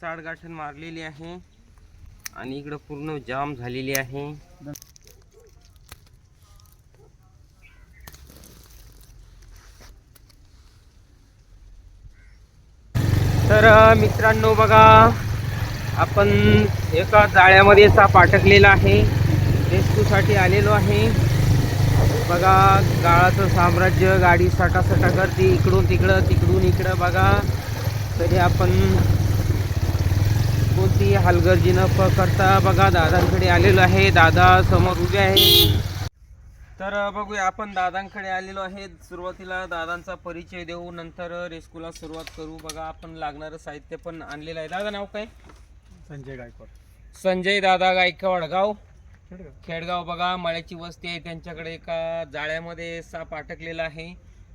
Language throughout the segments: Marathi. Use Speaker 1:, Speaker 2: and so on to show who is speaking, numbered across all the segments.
Speaker 1: चाडगाठण मारलेली आहे आणि इकडं पूर्ण जाम झालेली आहे. तर मित्रांनो बघा आपण एका जाळ्यामध्ये साप अटकलेला आहे. रेस्क्यूसाठी आलेलो आहे. बघा गाळाचं साम्राज्य गाडी सटासटा करते इकडून तिकडं तिकडून इकडं बघा. तरी आपण कोणती हलगर्जी न प करता बघा दादांकडे आलेलो आहे. दादा समोर उभे आहे तर बघूया आपण दादांकडे आलेलो आहे. सुरुवातीला दादांचा परिचय देऊ नंतर रेस्क्यूला सुरुवात करू. बघा आपण लागणारं साहित्य पण आणलेलं आहे. दादा नाव काय?
Speaker 2: संजय गायकवाड.
Speaker 1: संजय दादा गायकवाड गाव. खेडगाव बघा मळ्याची वस्ती आहे. त्यांच्याकडे एका जाळ्यामध्ये साप अटकलेला आहे.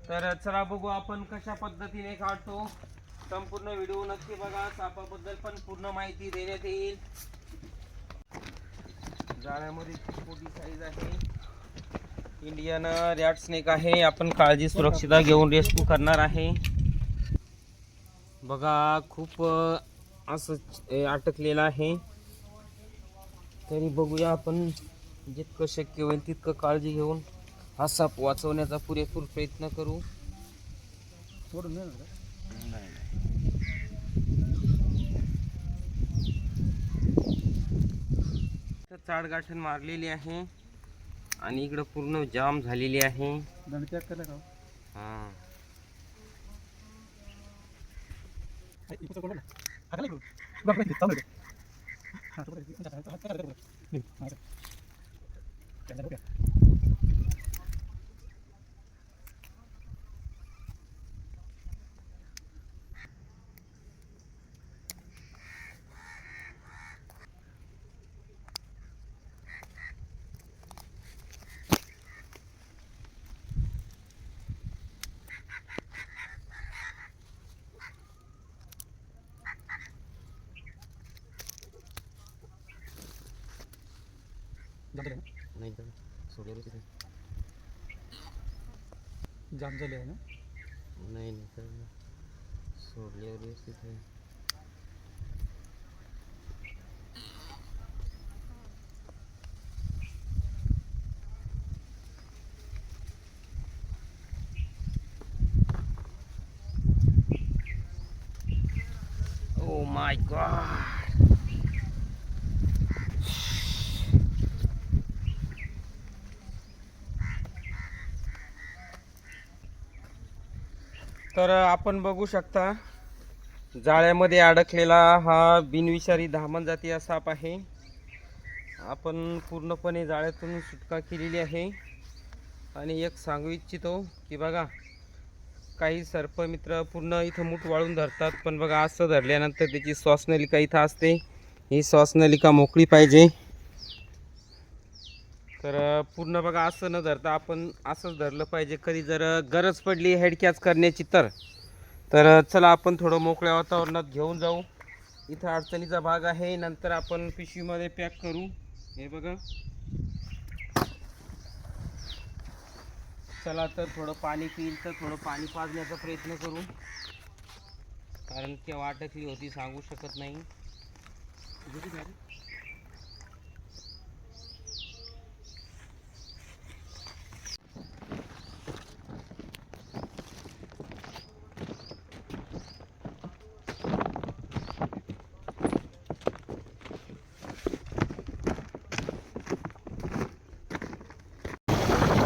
Speaker 1: तर चला बघू आपण कशा पद्धतीने काढतो. संपूर्ण व्हिडिओ नक्की बघा. सापाबद्दल पण पूर्ण माहिती देण्यात येईल. जाळ्यामध्ये खूप मोठी साईज आहे. इंडियन रॅट स्नेक आहे. आपण काळजी सुरक्षितता घेऊन रेस्क्यू करणार आहे. बघा खूप असं अटकलेलं आहे. तरी बघूया आपण जितकं शक्य होईल तितकं काळजी घेऊन हा साप वाचवण्याचा पुरेपूर प्रयत्न करू.
Speaker 2: सोडून नाही ना
Speaker 1: तर चाडगाठण मारलेली आहे आणि इकडं पूर्ण जाम झालेली आहे हा
Speaker 2: इकडचं कोण आहे? हाताला इकडून. बघ, बघ, चालू आहे. हा, तो बघ, इकडून हात- हात- हात- हात- हात- निघ, हा, चल. त्याला बघूया. जाम झाले ना?
Speaker 1: नाही सोडलं.
Speaker 2: जाम झाले आहे ना?
Speaker 1: नाही नाही तर सोडल्यावर व्यवस्थित आहे Oh my god. तर आपण बघू शकता जाळ्यामध्ये अडकलेला हा बिनविषारी धामण जातीय साप आहे. आपण पूर्णपणे जाळ्यातून सुटका केलेली आहे. आणि एक सांगू इच्छितो की बघा काही सर्पमित्र पूर्ण इथं मूठ वाळून धरतात पण बघा असं धरल्यानंतर त्याची श्वासनलिका इथं असते. ही श्वासनलिका मोकळी पाहिजे. तर पूर्ण बघा असं न धरता आपण असंच धरलं पाहिजे. कधी जर गरज पडली हेड कॅच करण्याची तर. तर चला आपण थोडं मोकळ्या वातावरणात घेऊन जाऊ. इथं अडचणीचा भाग आहे. नंतर आपण पिशवीमध्ये पॅक करू. हे बघा. चला तर थोडं पाणी पिईल तर थोडं पाणी पाजण्याचा प्रयत्न करू. कारण केव्हा अटकली होती सांगू शकत नाही.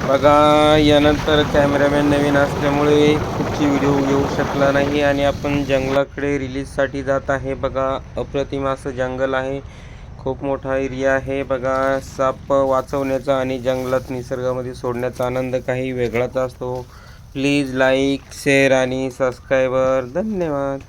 Speaker 1: बघा यानंतर कॅमेरामॅन नवीन असल्यामुळे पुढची व्हिडिओ घेऊ शकला नाही आणि आपण जंगलाकडे रिलीजसाठी जात आहे. बघा अप्रतिम असं जंगल आहे. खूप मोठा एरिया आहे. बघा साप वाचवण्याचा आणि जंगलात निसर्गामध्ये सोडण्याचा आनंद काही वेगळाच असतो. प्लीज लाईक शेअर आणि सबस्क्रायबर धन्यवाद.